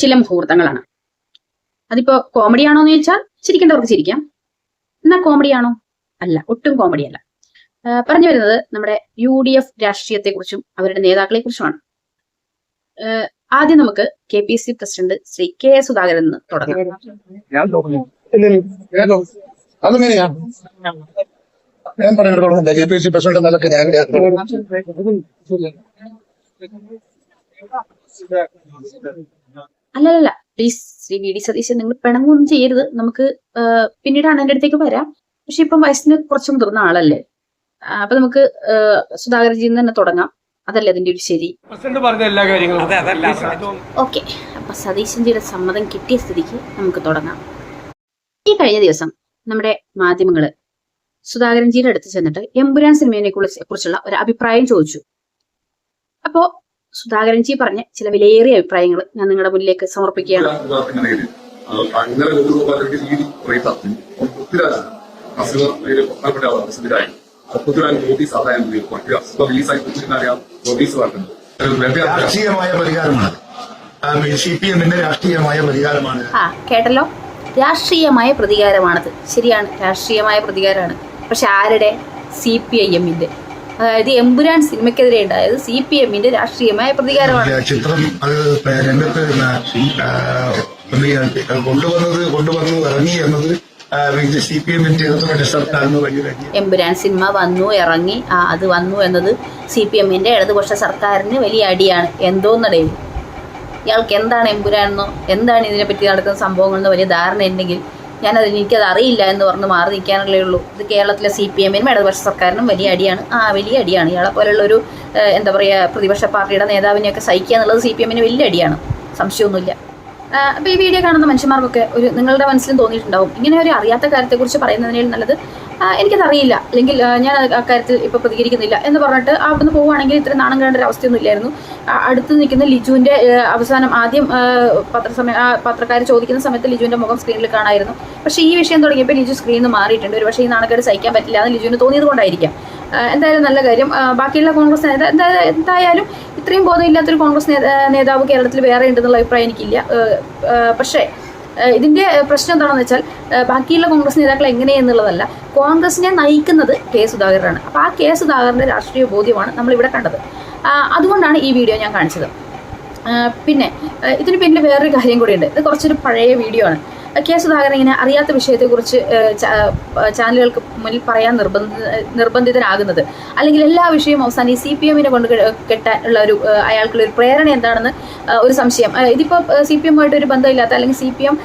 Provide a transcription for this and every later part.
ചില മുഹൂർത്തങ്ങളാണ്. അതിപ്പോ കോമഡി ആണോ എന്ന് ചോദിച്ചാൽ ചിരിക്കേണ്ടവർക്ക് ചിരിക്കാം. എന്നാ കോമഡി ആണോ? അല്ല ഒട്ടും കോമഡി അല്ല. പറഞ്ഞു വരുന്നത് നമ്മുടെ യു ഡി എഫ് രാഷ്ട്രീയത്തെക്കുറിച്ചും അവരുടെ നേതാക്കളെ കുറിച്ചുമാണ് ആദ്യം നമുക്ക് K P C president Shri K Sudhakaran നിന്ന് തുടങ്ങാം. ഞാൻ പറഞ്ഞിടത്തോളം കെ പി സി പ്രസിഡന്റ് നിലയ്ക്ക് ഞാൻ അല്ലല്ല please Shri V D Satheesan നിങ്ങൾ പെണങ്ങൊന്നും ചെയ്യരുത്. നമുക്ക് പിന്നീട് പിന്നീടാണ് എന്റെ അടുത്തേക്ക് വരാം. പക്ഷെ ഇപ്പം വയസ്സിന് കുറച്ച് മുതിർന്ന ആളല്ലേ? അപ്പൊ നമുക്ക് സുധാകരജിയിൽ തന്നെ തുടങ്ങാം. അതല്ലേ അതിന്റെ ഒരു ശരി? പ്രസിഡന്റ് പറഞ്ഞ എല്ലാ കാര്യങ്ങളും. അതല്ല. ഓക്കെ. അപ്പൊ സതീശൻജിയുടെ സമ്മതം കിട്ടിയ സ്ഥിതിക്ക് നമുക്ക് തുടങ്ങാം. ഈ കഴിഞ്ഞ ദിവസം നമ്മുടെ മാധ്യമങ്ങൾ സുധാകരൻജിയുടെ അടുത്ത് ചെന്നിട്ട് എമ്പുരാൻ സിനിമയെ കുറിച്ചുള്ള ഒരു അഭിപ്രായം ചോദിച്ചു. അപ്പോ സുധാകരൻജി പറഞ്ഞ ചില വിലയേറിയ അഭിപ്രായങ്ങൾ ഞാൻ നിങ്ങളുടെ മുന്നിലേക്ക് സമർപ്പിക്കുകയാണ്. അങ്ങനെ കൊണ്ടുപോകാൻ രീതി റേറ്റ് പൃഥ്വിരാജ് അസുഖ പ്രധാനപ്പെട്ട ആളാണ് പൃഥ്വിരാജ് പൃഥ്വിരാജ് നോട്ടീസ് ആദായം കൊടുക്കുക ഇപ്പൊ റിലീസായി പൃഥ്വിരാജ് നോട്ടീസ് പറഞ്ഞിട്ടുണ്ട് രാഷ്ട്രീയമായ പരിഹാരമാണ് സി പി എമ്മിന്റെ രാഷ്ട്രീയമായ പരിഹാരമാണ് ആ കേട്ടല്ലോ? രാഷ്ട്രീയമായ പ്രതികാരമാണത്. ശരിയാണ് രാഷ്ട്രീയമായ പ്രതികാരമാണ്. പക്ഷെ ആരുടെ? സി പി ഐ എമ്മിന്റെ. അതായത് എമ്പുരാൻ സിനിമയ്ക്കെതിരെ ഉണ്ടായത് സി പി എമ്മിന്റെ രാഷ്ട്രീയമായ പ്രതികാരമാണ്. ചിത്രം അത് രംഗത്ത് ആ, കൊണ്ടുവന്നത് കൊണ്ടുവന്നു ഇറങ്ങി എന്നത് എമ്പുരാൻ സിനിമ വന്നു ഇറങ്ങി അത് വന്നു എന്നത് സി പി എമ്മിന്റെ ഇടതുപക്ഷ സർക്കാരിന് വലിയ അടിയാണ്. എന്തോന്നടയിൽ ഇയാൾക്ക് എന്താണ് എമ്പുരാനെന്നോ എന്താണ് ഇതിനെപ്പറ്റി നടക്കുന്ന സംഭവങ്ങളെന്നോ വലിയ ധാരണ ഉണ്ടെങ്കിൽ ഞാനത് എനിക്കത് അറിയില്ല എന്ന് പറഞ്ഞ് മാറി നിൽക്കാനുള്ളേ ഉള്ളൂ. ഇത് കേരളത്തിലെ സി പി എമ്മിനും ഇടതുപക്ഷ സർക്കാരിനും വലിയ അടിയാണ്. ആ വലിയ അടിയാണ്. ഇയാളെ പോലുള്ളൊരു എന്താ പറയുക പ്രതിപക്ഷ പാർട്ടിയുടെ നേതാവിനെയൊക്കെ സഹിക്കുക എന്നുള്ളത് സി പി എമ്മിന് വലിയ അടിയാണ്. സംശയമൊന്നുമില്ല. അപ്പോൾ ഈ വീഡിയോ കാണുന്ന മനുഷ്യന്മാർക്കൊക്കെ ഒരു നിങ്ങളുടെ മനസ്സിലും തോന്നിയിട്ടുണ്ടാവും. ഇങ്ങനെ ഒരു അറിയാത്ത കാര്യത്തെക്കുറിച്ച് പറയുന്നതിനേൽ നല്ലത് ആ, എനിക്കത് അല്ലെങ്കിൽ ഞാൻ അക്കാര്യത്തിൽ ഇപ്പോൾ പ്രതികരിക്കുന്നില്ല എന്ന് പറഞ്ഞിട്ട് അവിടുന്ന് പോവുകയാണെങ്കിൽ ഇത്ര നാണം കേണ്ട ഒരു അവസ്ഥയൊന്നും ഇല്ലായിരുന്നു അടുത്ത് നിൽക്കുന്ന ലിജുവിന്റെ അവസാനം ആദ്യം പത്രസമയ പത്രക്കാർ ചോദിക്കുന്ന സമയത്ത് ലിജുവിന്റെ മുഖം സ്ക്രീനിൽ കാണായിരുന്നു. പക്ഷേ ഈ വിഷയം തുടങ്ങിയപ്പോൾ ലിജു സ്ക്രീനിൽ നിന്ന് മാറിയിട്ടുണ്ട്. ഒരു പക്ഷേ ഈ നാണക്കേട് സഹിക്കാൻ പറ്റില്ല എന്ന് ലിജുവിന് തോന്നിയത് കൊണ്ടായിരിക്കാം. എന്തായാലും നല്ല കാര്യം. ബാക്കിയുള്ള കോൺഗ്രസ് നേതാ എന്താ- എന്തായാലും ഇത്രയും ബോധമില്ലാത്തൊരു കോൺഗ്രസ് നേതാവ് കേരളത്തിൽ വേറെ ഉണ്ടെന്നുള്ള അഭിപ്രായം എനിക്കില്ല. പക്ഷേ ഇതിന്റെ പ്രശ്നം എന്താണെന്ന് വെച്ചാൽ ബാക്കിയുള്ള കോൺഗ്രസ് നേതാക്കൾ എങ്ങനെയെന്നുള്ളതല്ല. കോൺഗ്രസിനെ നയിക്കുന്നത് കെ സുധാകരനാണ്. അപ്പോൾ ആ കെ സുധാകരന്റെ രാഷ്ട്രീയ ബോധ്യമാണ് നമ്മൾ ഇവിടെ കണ്ടത് അതുകൊണ്ടാണ് ഈ വീഡിയോ ഞാൻ കാണിച്ചത്. പിന്നെ ഇതിന് പിന്നിൽ വേറൊരു കാര്യം കൂടി ഉണ്ട് ഇത് കുറച്ചൊരു പഴയ വീഡിയോ ആണ്. കെ സുധാകരൻ ഇങ്ങനെ അറിയാത്ത വിഷയത്തെക്കുറിച്ച് ചാനലുകൾക്ക് മുന്നിൽ പറയാൻ നിർബന്ധ നിർബന്ധിതനാകുന്നത്. അല്ലെങ്കിൽ എല്ലാ വിഷയവും അവസാനം ഈ സി പി എമ്മിനെ കൊണ്ട് കെട്ടാനുള്ള ഒരു അയാൾക്കുള്ള ഒരു പ്രേരണ എന്താണെന്ന് ഒരു സംശയം. ഇതിപ്പോൾ സി പി എമ്മുമായിട്ട് ഒരു ബന്ധമില്ലാത്ത അല്ലെങ്കിൽ സി പി എം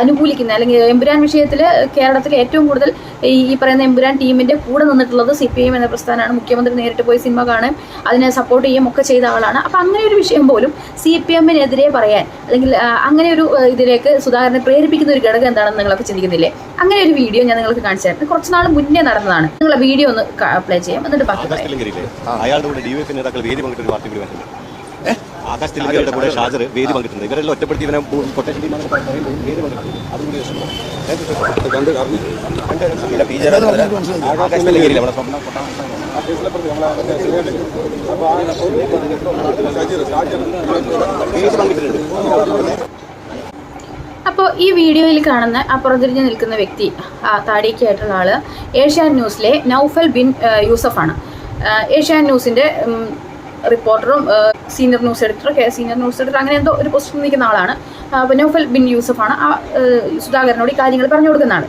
അനുകൂലിക്കുന്ന അല്ലെങ്കിൽ എമ്പുരാൻ വിഷയത്തിൽ കേരളത്തിൽ ഏറ്റവും കൂടുതൽ ഈ പറയുന്ന എമ്പുരാൻ ടീമിന്റെ കൂടെ നിന്നിട്ടുള്ളത് സി പി എം എന്ന പ്രസ്ഥാനമാണ്. മുഖ്യമന്ത്രി നേരിട്ട് പോയി സിനിമ കാണുകയും അതിനെ സപ്പോർട്ട് ചെയ്യുകയും ഒക്കെ ചെയ്ത ആളാണ്. അപ്പം അങ്ങനെ ഒരു വിഷയം പോലും സി പി എമ്മിനെതിരെ പറയാൻ അല്ലെങ്കിൽ അങ്ങനെ ഒരു ഇതിലേക്ക് ഇതിലേക്ക് സുധാകരനെ പ്രേരിപ്പിക്കുന്ന ഒരു ഘടകം എന്താണെന്ന് നിങ്ങളൊക്കെ ചിന്തിക്കുന്നില്ലേ അങ്ങനെ ഒരു വീഡിയോ ഞാൻ നിങ്ങൾക്ക് കാണിച്ചു തരുന്നത് കുറച്ച് നാൾ മുന്നേ നടന്നതാണ് നിങ്ങൾ വീഡിയോ ഒന്ന് അപ്ലൈ ചെയ്യാം എന്നിട്ട് ബാക്കി കൂടെ ഷാജർ വേദി പങ്കിട്ടുണ്ട് ഇവരെല്ലാം ഒറ്റപ്പെടുത്തി ഇവനെ കൊട്ടേഷൻ ടീമാണ് വേദി പങ്കിട്ടുണ്ട് അതും കൂടി നമ്മുടെ സ്വപ്ന വേദി അപ്പോൾ ഈ വീഡിയോയിൽ കാണുന്ന അപ്പുറത്തിരിഞ്ഞ് നിൽക്കുന്ന വ്യക്തി ആ താടിയൊക്കെ ആയിട്ടുള്ള ആൾ ഏഷ്യാൻ ന്യൂസിലെ നൗഫൽ ബിൻ യൂസഫ് യൂസഫാണ്. ഏഷ്യാൻ ന്യൂസിന്റെ റിപ്പോർട്ടറും senior news editor K senior news editor അങ്ങനെ എന്തോ ഒരു പൊസിഷനിൽ നിൽക്കുന്ന ആളാണ്. നൗഫൽ ബിൻ യൂസഫാണ്. ആ സുധാകരനോട് ഈ കാര്യങ്ങൾ പറഞ്ഞു കൊടുക്കുന്ന ആൾ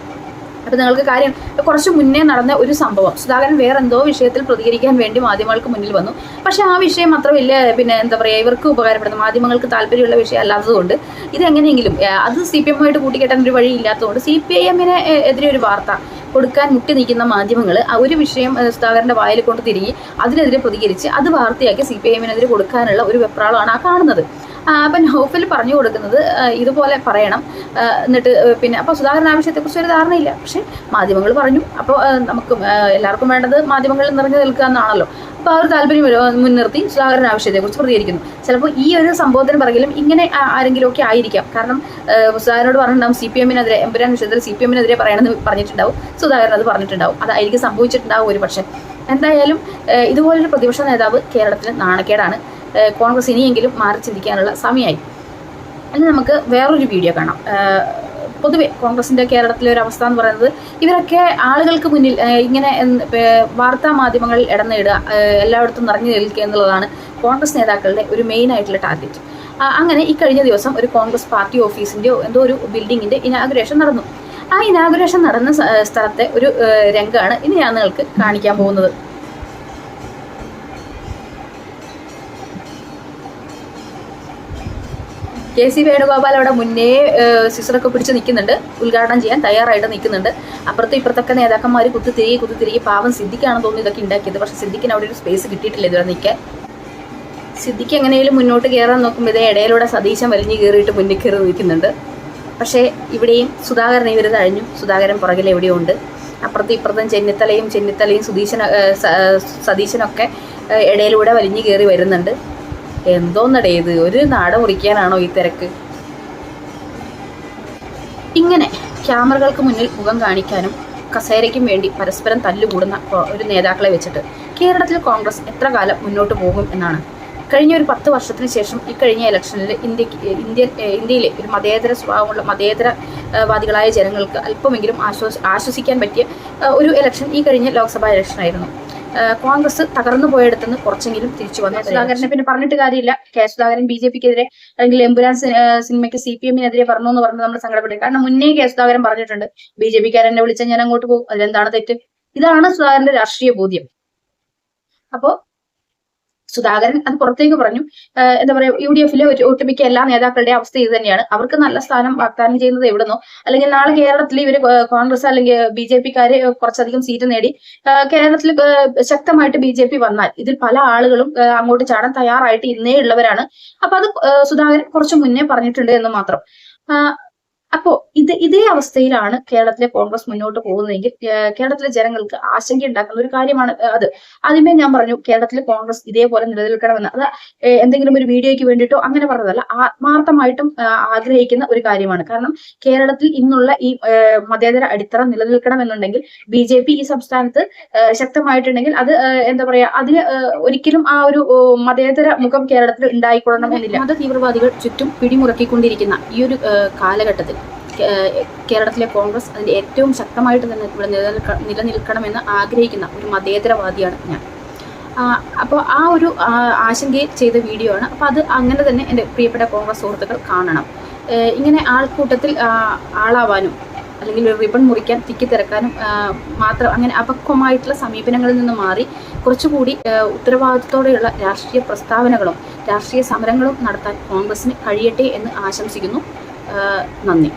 അപ്പോൾ നിങ്ങൾക്ക് കാര്യം കുറച്ച് മുന്നേ നടന്ന ഒരു സംഭവം. സുധാകരൻ വേറെ എന്തോ വിഷയത്തിൽ പ്രതികരിക്കാൻ വേണ്ടി മാധ്യമങ്ങൾക്ക് മുന്നിൽ വന്നു. പക്ഷേ ആ വിഷയം അത്ര വലിയ പിന്നെ എന്താ പറയുക ഇവർക്ക് ഉപകാരപ്പെടുന്ന. മാധ്യമങ്ങൾക്ക് താല്പര്യമുള്ള വിഷയം അല്ലാത്തതുകൊണ്ട് ഇതെങ്ങനെയെങ്കിലും അത് സി പി എമ്മുമായിട്ട് കൂട്ടിക്കെട്ടാൻ ഒരു വഴി ഇല്ലാത്തതുകൊണ്ട് സി പി ഐ എമ്മിനെ എതിരെ ഒരു വാർത്ത കൊടുക്കാൻ മുട്ടി നിൽക്കുന്ന മാധ്യമങ്ങൾ ആ ഒരു വിഷയം സുധാകരന്റെ വായിൽ കൊണ്ട് തിരികെ അതിനെതിരെ പ്രതികരിച്ച് അത് വാർത്തയാക്കി സി പി ഐ എമ്മിനെതിരെ കൊടുക്കാനുള്ള ഒരു വെപ്രാളമാണ് ആ കാണുന്നത്. അപ്പം നൗഫൽ പറഞ്ഞു കൊടുക്കുന്നത് ഇതുപോലെ പറയണം. എന്നിട്ട് പിന്നെ അപ്പൊ സുധാകരൻ ആവശ്യത്തെക്കുറിച്ച് ഒരു ധാരണയില്ല. പക്ഷേ മാധ്യമങ്ങൾ പറഞ്ഞു. അപ്പോൾ നമുക്ക് എല്ലാവർക്കും വേണ്ടത് മാധ്യമങ്ങളിൽ നിറഞ്ഞു നിൽക്കുക എന്നാണല്ലോ. അപ്പോൾ ആ ഒരു താല്പര്യം മുൻനിർത്തി സുധാകരൻ ആവശ്യത്തെ കുറിച്ച് പ്രതികരിക്കുന്നു. ചിലപ്പോൾ ഈ ഒരു സംഭവത്തിന് പറയലും ഇങ്ങനെ ആരെങ്കിലും ഒക്കെ ആയിരിക്കാം. കാരണം സുധാകരനോട് പറഞ്ഞിട്ടുണ്ടാവും സി പി എമ്മിനെതിരെ എമ്പുരാൻ വിഷയത്തിൽ സി പി എമ്മിനെതിരെ പറയണമെന്ന് പറഞ്ഞിട്ടുണ്ടാവും. സുധാകരൻ അത് പറഞ്ഞിട്ടുണ്ടാവും. അതായിരിക്കും സംഭവിച്ചിട്ടുണ്ടാവും ഒരു പക്ഷേ എന്തായാലും ഇതുപോലൊരു പ്രതിപക്ഷ നേതാവ് കേരളത്തിന് നാണക്കേടാണ്. കോൺഗ്രസ് ഇനിയെങ്കിലും മാറി ചിന്തിക്കാനുള്ള സമയമായി. ഇനി നമുക്ക് വേറൊരു വീഡിയോ കാണാം. പൊതുവെ കോൺഗ്രസിന്റെ കേരളത്തിലെ ഒരു അവസ്ഥ എന്ന് പറയുന്നത് ഇവരൊക്കെ ആളുകൾക്ക് മുന്നിൽ ഇങ്ങനെ വാർത്താ മാധ്യമങ്ങളിൽ ഇടം നേടുക എല്ലായിടത്തും നിറഞ്ഞു നിൽക്കുക എന്നുള്ളതാണ് കോൺഗ്രസ് നേതാക്കളുടെ ഒരു മെയിൻ ആയിട്ടുള്ള ടാർഗറ്റ് അങ്ങനെ ഈ കഴിഞ്ഞ ദിവസം ഒരു കോൺഗ്രസ് പാർട്ടി ഓഫീസിന്റെയോ എന്തോ ഒരു ബിൽഡിങ്ങിന്റെ ഇനാഗുറേഷൻ നടന്നു. ആ ഇനാഗുറേഷൻ നടന്ന സ്ഥലത്തെ ഒരു രംഗമാണ് ഇനി ഞാൻ നിങ്ങൾക്ക് കാണിക്കാൻ പോകുന്നത്. കെ സി വേണുഗോപാൽ അവിടെ മുന്നേ സിസ്റ്ററൊക്കെ പിടിച്ച് നിൽക്കുന്നുണ്ട്. ഉദ്ഘാടനം ചെയ്യാൻ തയ്യാറായിട്ട് നിൽക്കുന്നുണ്ട്. അപ്പുറത്തെ ഇപ്പുറത്തൊക്കെ നേതാക്കന്മാർ കുത്തി തിരികെ കുത്തി തിരികെ പാവം സിദ്ദിഖാണെന്ന് തോന്നുന്നു ഇതൊക്കെ ഉണ്ടാക്കിയത്. പക്ഷെ സിദ്ദിഖിന് അവിടെ ഒരു സ്പേസ് കിട്ടിയിട്ടില്ല ഇതുവരെ നിൽക്കാൻ. സിദ്ധിക്ക് എങ്ങനെയും മുന്നോട്ട് കയറാൻ നോക്കുമ്പോൾ ഇതേ ഇടയിലൂടെ സതീശൻ വലിഞ്ഞു കയറിയിട്ട് മുന്നിൽ കയറി നിൽക്കുന്നുണ്ട്. പക്ഷേ ഇവിടെയും സുധാകരൻ ഇവർ തഴഞ്ഞു സുധാകരൻ പുറകിൽ എവിടെയോ ഉണ്ട്. അപ്പുറത്തും ഇപ്പുറത്തും ചെന്നിത്തലയും ചെന്നിത്തലയും സുധീശന സതീശനൊക്കെ ഇടയിലൂടെ വലിഞ്ഞു കയറി വരുന്നുണ്ട്. എന്തോന്നടേ ഒരു നാട മുറിക്കാനാണോ ഈ തിരക്ക്? ഇങ്ങനെ ക്യാമറകൾക്ക് മുന്നിൽ മുഖം കാണിക്കാനും കസേരയ്ക്കും വേണ്ടി പരസ്പരം തല്ലുകൂടുന്ന ഒരു നേതാക്കളെ വെച്ചിട്ട് കേരളത്തിൽ കോൺഗ്രസ് എത്ര കാലം മുന്നോട്ട് പോകും എന്നാണ്. കഴിഞ്ഞ ഒരു പത്ത് വർഷത്തിന് ശേഷം ഈ കഴിഞ്ഞ ഇലക്ഷനിൽ ഇന്ത്യയ്ക്ക് ഇന്ത്യൻ ഇന്ത്യയിലെ ഒരു മതേതര സ്വഭാവമുള്ള മതേതര വാദികളായ ജനങ്ങൾക്ക് അല്പമെങ്കിലും ആശ്വാസ ആശ്വസിക്കാൻ പറ്റിയ ഒരു ഇലക്ഷൻ ഈ കഴിഞ്ഞ ലോക്സഭാ ഏഹ് കോൺഗ്രസ് തകർന്നു പോയെടുത്തുനിന്ന് കുറച്ചെങ്കിലും തിരിച്ചു വന്നു. സുധാകരനെ പിന്നെ പറഞ്ഞിട്ട് കാര്യമില്ല. കെ സുധാകരൻ ബി ജെ പിക്കെതിരെ അല്ലെങ്കിൽ എമ്പുരാൻ സിനിമയ്ക്ക് സി പി എമ്മിനെതിരെ പറഞ്ഞു എന്ന് പറഞ്ഞ് നമ്മൾ സങ്കടപ്പെട്ടു കാരണം മുന്നേ കെ സുധാകരൻ പറഞ്ഞിട്ടുണ്ട് ബി ജെ പിക്കാരൻ എന്നെ വിളിച്ചാൽ ഞാൻ അങ്ങോട്ട് പോകും അതിലെന്താണ് തെറ്റ്? ഇതാണ് സുധാകരന്റെ രാഷ്ട്രീയ ബോധ്യം. അപ്പോ സുധാകരൻ അത് പുറത്തേക്ക് പറഞ്ഞു. എന്താ പറയുക യു ഡി എഫിലെ ഒട്ടുമിക്ക എല്ലാ നേതാക്കളുടെ അവസ്ഥ ഇത് തന്നെയാണ്. അവർക്ക് നല്ല സ്ഥാനം വാഗ്ദാനം ചെയ്യുന്നത് എവിടുന്നോ? അല്ലെങ്കിൽ നാളെ കേരളത്തിൽ ഇവർ കോൺഗ്രസ് അല്ലെങ്കിൽ ബി ജെ പിക്കാര് കുറച്ചധികം സീറ്റ് നേടി. കേരളത്തിൽ ശക്തമായിട്ട് ബി ജെ പി വന്നാൽ ഇതിൽ പല ആളുകളും അങ്ങോട്ട് ചാടാൻ തയ്യാറായിട്ട് ഇന്നേ ഉള്ളവരാണ് അപ്പൊ അത് സുധാകരൻ കുറച്ച് മുന്നേ പറഞ്ഞിട്ടുണ്ട് എന്ന് മാത്രം. അപ്പോ ഇത് ഇതേ അവസ്ഥയിലാണ് കേരളത്തിലെ കോൺഗ്രസ് മുന്നോട്ട് പോകുന്നതെങ്കിൽ കേരളത്തിലെ ജനങ്ങൾക്ക് ആശങ്ക ഉണ്ടാക്കുന്ന ഒരു കാര്യമാണ് അത്. ആദ്യമേ ഞാൻ പറഞ്ഞു കേരളത്തിലെ കോൺഗ്രസ് ഇതേപോലെ നിലനിൽക്കണമെന്ന്. അത് എന്തെങ്കിലും ഒരു വീഡിയോയ്ക്ക് വേണ്ടിയിട്ടോ അങ്ങനെ പറഞ്ഞതല്ല ആത്മാർത്ഥമായിട്ടും ആഗ്രഹിക്കുന്ന ഒരു കാര്യമാണ്. കാരണം കേരളത്തിൽ ഇന്നുള്ള ഈ മതേതര അടിത്തറ നിലനിൽക്കണമെന്നുണ്ടെങ്കിൽ ബി ജെ പി ഈ സംസ്ഥാനത്ത് ശക്തമായിട്ടുണ്ടെങ്കിൽ അത് എന്താ പറയാ അതിന് ഒരിക്കലും ആ ഒരു മതേതര മുഖം കേരളത്തിൽ ഉണ്ടായിക്കൊള്ളണമെന്നില്ല. മത തീവ്രവാദികൾ ചുറ്റും പിടിമുറക്കിക്കൊണ്ടിരിക്കുന്ന ഈ ഒരു കാലഘട്ടത്തിൽ കേരളത്തിലെ കോൺഗ്രസ് അതിന്റെ ഏറ്റവും ശക്തമായിട്ട് തന്നെ ഇവിടെ നിലനിൽക്ക നിലനിൽക്കണമെന്ന് ആഗ്രഹിക്കുന്ന ഒരു മതേതരവാദിയാണ് ഞാൻ. അപ്പോൾ ആ ഒരു ആശങ്കയിൽ ചെയ്ത വീഡിയോ ആണ്. അപ്പോൾ അത് അങ്ങനെ തന്നെ എന്റെ പ്രിയപ്പെട്ട കോൺഗ്രസ് സുഹൃത്തുക്കൾ കാണണം. ഇങ്ങനെ ആൾക്കൂട്ടത്തിൽ ആളാവാനും അല്ലെങ്കിൽ ഒരു റിബൺ മുറിക്കാൻ തിക്കി തിരക്കാനും മാത്രം അങ്ങനെ അപക്വമായിട്ടുള്ള സമീപനങ്ങളിൽ നിന്ന് മാറി കുറച്ചുകൂടി ഉത്തരവാദിത്തോടെയുള്ള രാഷ്ട്രീയ പ്രസ്താവനകളും രാഷ്ട്രീയ സമരങ്ങളും നടത്താൻ കോൺഗ്രസിന് കഴിയട്ടെ എന്ന് ആശംസിക്കുന്നു. ആ, നന്ദി